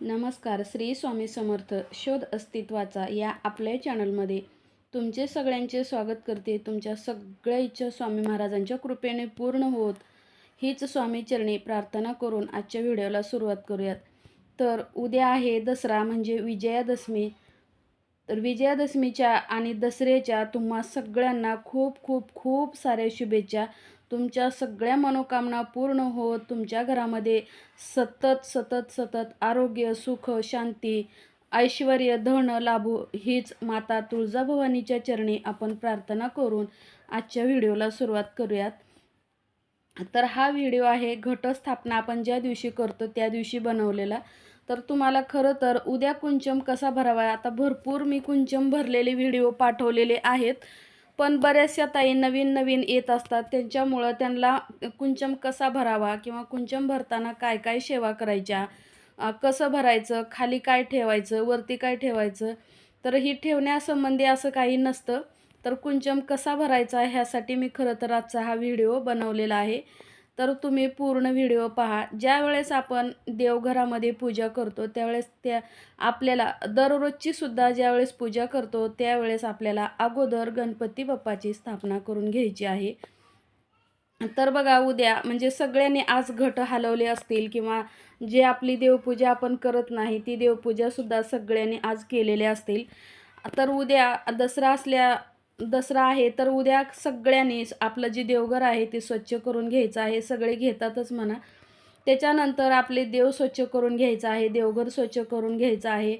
नमस्कार श्री स्वामी समर्थ शोध अस्तित्वाचा या आपल्या चॅनलमध्ये तुमचे सगळ्यांचे स्वागत करते. तुमच्या सगळ्या इच्छा स्वामी महाराजांच्या कृपेने पूर्ण होत हीच स्वामी चरणी प्रार्थना करून आजच्या व्हिडिओला सुरुवात करूयात. तर उद्या आहे दसरा म्हणजे विजयादशमी. तर विजयादशमीच्या आणि दसऱ्याच्या तुम्हा सगळ्यांना खूप खूप खूप साऱ्या शुभेच्छा. तुमच्या सगळ्या मनोकामना पूर्ण होत तुमच्या घरामध्ये सतत सतत सतत आरोग्य सुख शांती ऐश्वर धन लाभो हीच माता तुळजाभवानीच्या चरणी आपण प्रार्थना करून आजच्या व्हिडिओला सुरुवात करूयात. तर हा व्हिडिओ आहे घटस्थापना आपण ज्या दिवशी करतो त्या दिवशी बनवलेला. तर तुम्हाला खरं तर उद्या कुंचम कसा भरावा? आता भरपूर मी कुंचम भरलेले व्हिडिओ पाठवलेले आहेत. पण बऱ्याचशा ताई नवीन नवीन येत असतात. त्यांच्यामुळं त्यांना कुंचम कसा भरावा किंवा कुंचम भरताना काय काय सेवा करायच्या? कसं भरायचं? खाली काय ठेवायचं? वरती काय ठेवायचं? तर ही ठेवण्यासंबंधी असं काही नसतं. तर कुंचम कसा भरायचा ह्यासाठी मी खरं तर आजचा हा व्हिडिओ बनवलेला आहे. तर तुम्ही पूर्ण व्हिडिओ पहा. ज्या वेळेस आपण देवघरामध्ये पूजा करतो त्यावेळेस त्या आपल्याला दररोजची सुद्धा ज्यावेळेस पूजा करतो त्यावेळेस आपल्याला अगोदर गणपती बाप्पाची स्थापना करून घ्यायची आहे. तर बघा उद्या म्हणजे सगळ्यांनी आज घट हलवले असतील किंवा जे आपली देवपूजा आपण करत नाही ती देवपूजासुद्धा सगळ्यांनी आज केलेले असतील. तर उद्या दसरा असल्या दसरा आहे तर उद्या सगळ्यांनी आपलं जे देवघर आहे ते स्वच्छ करून घ्यायचं आहे. सगळे घेतातच म्हणा. त्याच्यानंतर आपले देव स्वच्छ करून घ्यायचं आहे देवघर स्वच्छ करून घ्यायचं आहे.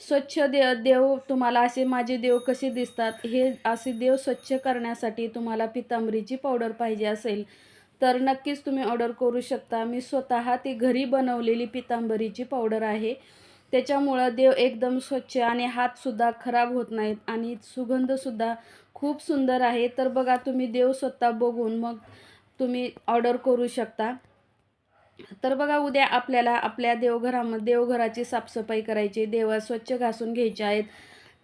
स्वच्छ दे देव तुम्हाला असे माझे देव कसे दिसतात हे असे देव स्वच्छ करण्यासाठी तुम्हाला पितांबरीची पावडर पाहिजे असेल तर नक्कीच तुम्ही ऑर्डर करू शकता. मी स्वतः ती घरी बनवलेली पितांबरीची पावडर आहे. त्याच्यामुळं देव एकदम स्वच्छ आणि हातसुद्धा खराब होत नाहीत आणि सुगंधसुद्धा खूप सुंदर आहे. तर बघा तुम्ही देव स्वतः बघून मग तुम्ही ऑर्डर करू शकता. तर बघा उद्या आपल्याला आपल्या देवघरामध्ये देवघराची साफसफाई करायची देवा स्वच्छ घासून घ्यायचे आहेत.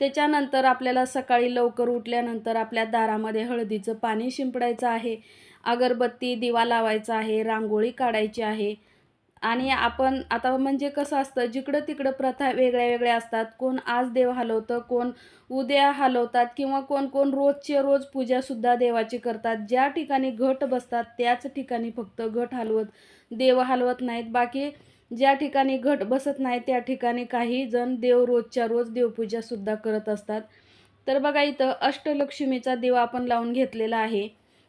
त्याच्यानंतर आपल्याला सकाळी लवकर उठल्यानंतर आपल्या दारामध्ये हळदीचं पाणी शिंपडायचं आहे. अगरबत्ती दिवा लावायचा आहे रांगोळी काढायची आहे. आणि आपण आता म्हणजे कसं असतं जिकडं तिकडं प्रथा वेगळ्या वेगळ्या असतात कोण आज देव हलवतं कोण उद्या हलवतात किंवा कोण कोण रोजचे रोज पूजासुद्धा देवाची करतात ज्या ठिकाणी घट बसतात त्याच ठिकाणी फक्त घट हलवत देव हलवत नाहीत. बाकी ज्या ठिकाणी घट बसत नाही त्या ठिकाणी काही जण देव रोजच्या रोज देवपूजासुद्धा करत असतात. तर बघा इथं अष्टलक्ष्मीचा देव आपण लावून घेतलेला आहे.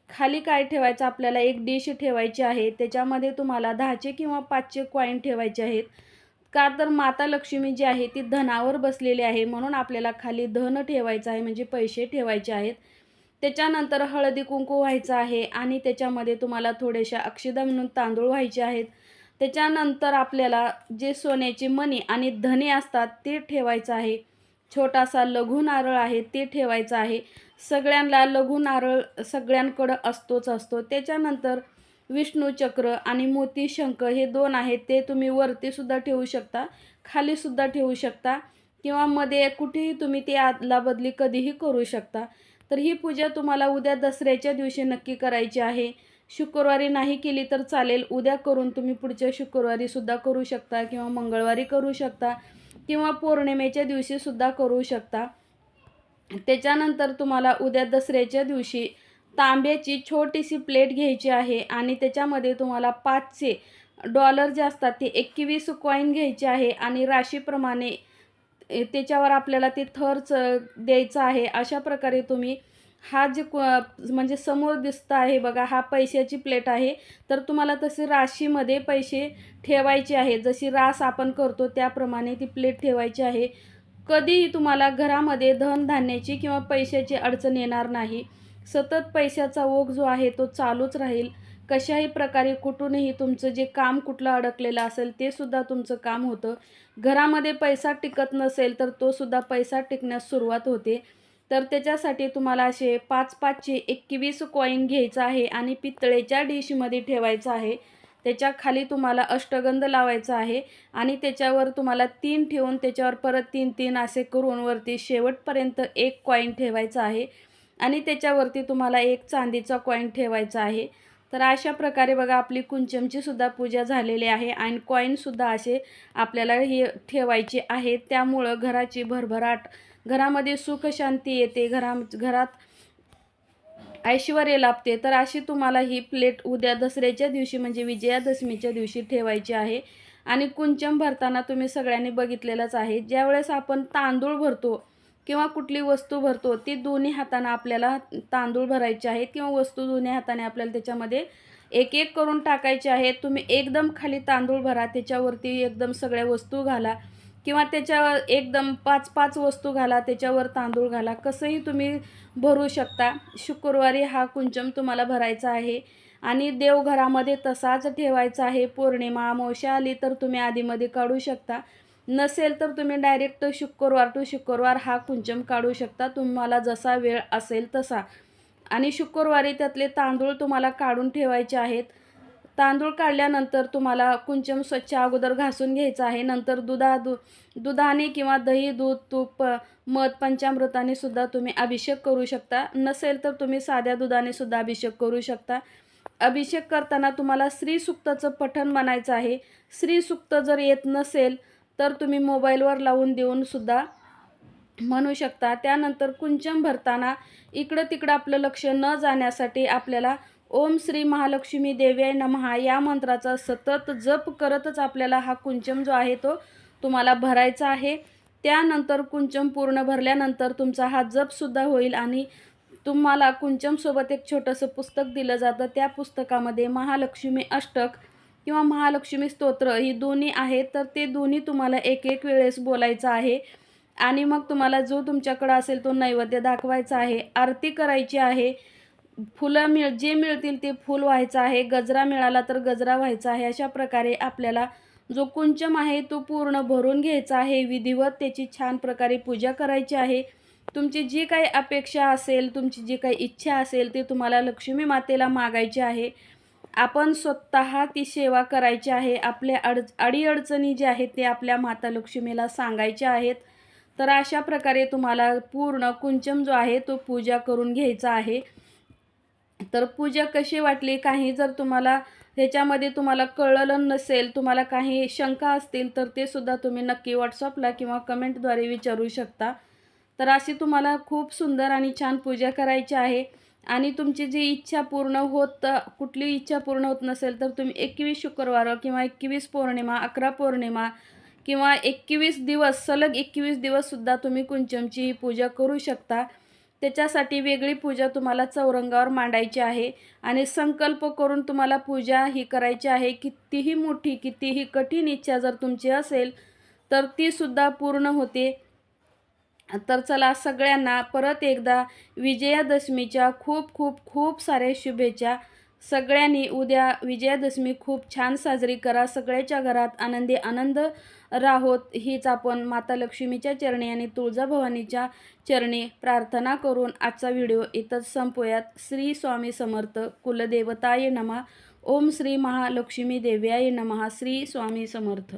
खाली काय ठेवायचं? आपल्याला एक डिश ठेवायची आहे. त्याच्यामध्ये तुम्हाला दहाचे किंवा पाचशे कॉईन ठेवायचे आहेत. का तर माता लक्ष्मी जी आहे ती धनावर बसलेली आहे. म्हणून आपल्याला खाली धन ठेवायचं आहे म्हणजे पैसे ठेवायचे आहेत. त्याच्यानंतर हळदी कुंकू व्हायचं आहे आणि त्याच्यामध्ये तुम्हाला थोडेशा अक्षदा म्हणून तांदूळ व्हायचे आहेत. त्याच्यानंतर आपल्याला जे सोन्याची मणी आणि धने असतात ते ठेवायचं आहे. छोटासा लघु नारळ आहे ते ठेवायचं आहे. सगळ्यांना लघु नारळ सगळ्यांकडं असतोच असतो. त्याच्यानंतर विष्णू चक्र आणि मोती शंख हे दोन आहेत. ते तुम्ही वरतीसुद्धा ठेवू शकता खालीसुद्धा ठेवू शकता किंवा मध्ये कुठेही तुम्ही ती आदलाबदली कधीही करू शकता. तर ही पूजा तुम्हाला उद्या दसऱ्याच्या दिवशी नक्की करायची आहे. शुक्रवारी नाही केली तर चालेल. उद्या करून तुम्ही पुढच्या शुक्रवारीसुद्धा करू शकता किंवा मंगळवारी करू शकता किंवा पौर्णिमेच्या दिवशीसुद्धा करू शकता. त्याच्यानंतर तुम्हाला उद्या दसऱ्याच्या दिवशी तांब्याची छोटीशी प्लेट घ्यायची आहे आणि त्याच्यामध्ये तुम्हाला पाचशे डॉलर जे असतात ते एकवीस कॉईन घ्यायचे आहे आणि राशीप्रमाणे त्याच्यावर आपल्याला ते थरच द्यायचं आहे. अशा प्रकारे तुम्ही हा जे म्हणजे समोर दिसतं आहे बघा हा पैशाची प्लेट आहे. तर तुम्हाला तसे राशीमध्ये पैसे ठेवायचे आहे. जशी रास आपण करतो त्याप्रमाणे ती प्लेट ठेवायची आहे. कधीही तुम्हाला घरामध्ये धनधान्याची किंवा पैशाची अडचण येणार नाही. सतत पैशाचा ओघ जो आहे तो चालूच राहील. कशाही प्रकारे कुठूनही तुमचं जे काम कुठलं अडकलेलं असेल ते सुद्धा तुमचं काम होतं. घरामध्ये पैसा टिकत नसेल तर तो सुद्धा पैसा टिकण्यास सुरुवात होते. तर त्याच्यासाठी तुम्हाला असे पाच पाचशे एकवीस कॉईन घ्यायचं आहे आणि पितळेच्या डिशमध्ये ठेवायचं आहे. त्याच्याखाली तुम्हाला अष्टगंध लावायचा आहे आणि त्याच्यावर तुम्हाला तीन ठेवून त्याच्यावर परत तीन तीन असे करून वरती शेवटपर्यंत एक कॉईन ठेवायचा आहे. आणि त्याच्यावरती तुम्हाला एक चांदीचा कॉईन ठेवायचा आहे. तर अशा प्रकारे बघा आपली कुंचमची सुद्धा पूजा झालेली आहे आणि कॉईनसुद्धा असे आपल्याला हे ठेवायचे आहेत. त्यामुळं घराची भरभराट घरामध्ये सुख शांती येते. घरा घरात ऐश्वर्य लाभते. तर अशी तुम्हाला ही प्लेट उद्या दसऱ्याच्या दिवशी म्हणजे विजयादशमीच्या दिवशी ठेवायची आहे. आणि कुंचम भरताना तुम्ही सगळ्यांनी बघितलेलंच आहे. ज्यावेळेस आपण तांदूळ भरतो किंवा कुठली वस्तू भरतो ती दोन्ही हातानं आपल्याला तांदूळ भरायचे आहेत किंवा वस्तू दोन्ही हाताने आपल्याला त्याच्यामध्ये एक एक करून टाकायचे आहेत. तुम्ही एकदम खाली तांदूळ भरा त्याच्यावरती एकदम सगळ्या वस्तू घाला. किंवा त्याच्यावर एकदम पाच पाच वस्तू घाला त्याच्यावर तांदूळ घाला कसंही तुम्ही भरू शकता. शुक्रवारी हा कुंचम तुम्हाला भरायचा आहे. आणि देवघरामध्ये तसाच ठेवायचा आहे. पौर्णिमा अमावस्या आली तर तुम्ही आधीमध्ये काढू शकता. नसेल तर तुम्ही डायरेक्ट शुक्रवार टू शुक्रवार हा कुंचम काढू शकता. तुम्हाला जसा वेळ असेल तसा. आणि शुक्रवारी त्यातले तांदूळ तुम्हाला काढून ठेवायचे आहेत. तांदूळ काढल्यानंतर तुम्हाला कुंचम स्वच्छ अगोदर घासून घ्यायचं आहे. नंतर दुधा दु दुधाने किंवा दही दूध तूप मध पंचामृताने सुद्धा तुम्ही अभिषेक करू शकता. नसेल तर तुम्ही साध्या दुधाने सुद्धा अभिषेक करू शकता. अभिषेक करताना तुम्हाला श्रीसुक्ताचं पठण म्हणायचं आहे. श्रीसुक्त जर येत नसेल तर तुम्ही मोबाईलवर लावून देऊन सुद्धा म्हणू शकता. त्यानंतर कुंचम भरताना इकडं तिकडं आपलं लक्ष न जाण्यासाठी आपल्याला ओम श्री महालक्ष्मी देव्याय नमहा. या मंत्राचा सतत जप करतच आपल्याला हा कुंचम जो आहे तो तुम्हाला भरायचा आहे. त्यानंतर कुंचम पूर्ण भरल्यानंतर तुमचा हा जपसुद्धा होईल आणि तुम्हाला कुंचमसोबत एक छोटंसं पुस्तक दिलं जातं. त्या पुस्तकामध्ये महालक्ष्मी अष्टक किंवा महालक्ष्मी स्तोत्र ही दोन्ही आहेत. तर ते दोन्ही तुम्हाला एक एक वेळेस बोलायचं आहे. आणि मग तुम्हाला जो तुमच्याकडं असेल तो नैवेद्य दाखवायचा आहे. आरती करायची आहे. फुलं मिळ जे मिळतील ते फूल व्हायचं आहे गजरा मिळाला तर गजरा व्हायचा आहे अशा प्रकारे आपल्याला जो कुंचम आहे तो पूर्ण भरून घ्यायचा आहे विधिवत त्याची छान प्रकारे पूजा करायची आहे. तुमची जी काही अपेक्षा असेल तुमची जी काही इच्छा असेल ती तुम्हाला लक्ष्मी मातेला मागायची आहे. आपण स्वतः ती सेवा करायची आहे. आपल्या अड अडीअडचणी जे आहेत ते आपल्या माता लक्ष्मीला सांगायच्या आहेत. तर अशा प्रकारे तुम्हाला पूर्ण कुंचम जो आहे तो पूजा करून घ्यायचा आहे. तर पूजा कशी वाटली? काही जर तुम्हाला ह्याच्यामध्ये तुम्हाला कळलं नसेल तुम्हाला काही शंका असतील तर ते सुद्धा तुम्ही नक्की व्हॉट्सअपला किंवा कमेंटद्वारे विचारू शकता. तर अशी तुम्हाला खूप सुंदर आणि छान पूजा करायची आहे. आणि तुमची जी इच्छा पूर्ण होत कुठली इच्छा पूर्ण होत नसेल तर तुम्ही एकवीस शुक्रवार किंवा एकवीस पौर्णिमा अकरा पौर्णिमा किंवा एकवीस दिवस सलग एकवीस दिवससुद्धा तुम्ही कुंचमची पूजा करू शकता. त्याच्यासाठी वेगळी पूजा तुम्हाला चौरंगावर मांडायची आहे. आणि संकल्प करून तुम्हाला पूजा ही करायची आहे. कितीही मोठी कितीही कठीण इच्छा जर तुमची असेल तर तीसुद्धा पूर्ण होते. तर चला सगळ्यांना परत एकदा विजयादशमीच्या खूप खूप खूप साऱ्या शुभेच्छा. सगळ्यांनी उद्या विजयादशमी खूप छान साजरी करा. सगळ्याच्या घरात आनंदी आनंद राहोत. हीच आपण माता लक्ष्मीच्या चरणी आणि तुळजाभवानीच्या चरणी प्रार्थना करून आजचा व्हिडिओ इथंच संपूयात. श्री स्वामी समर्थ कुलदेवताय नमा. ओम श्री महालक्ष्मी देव्याय नमहा श्री स्वामी समर्थ.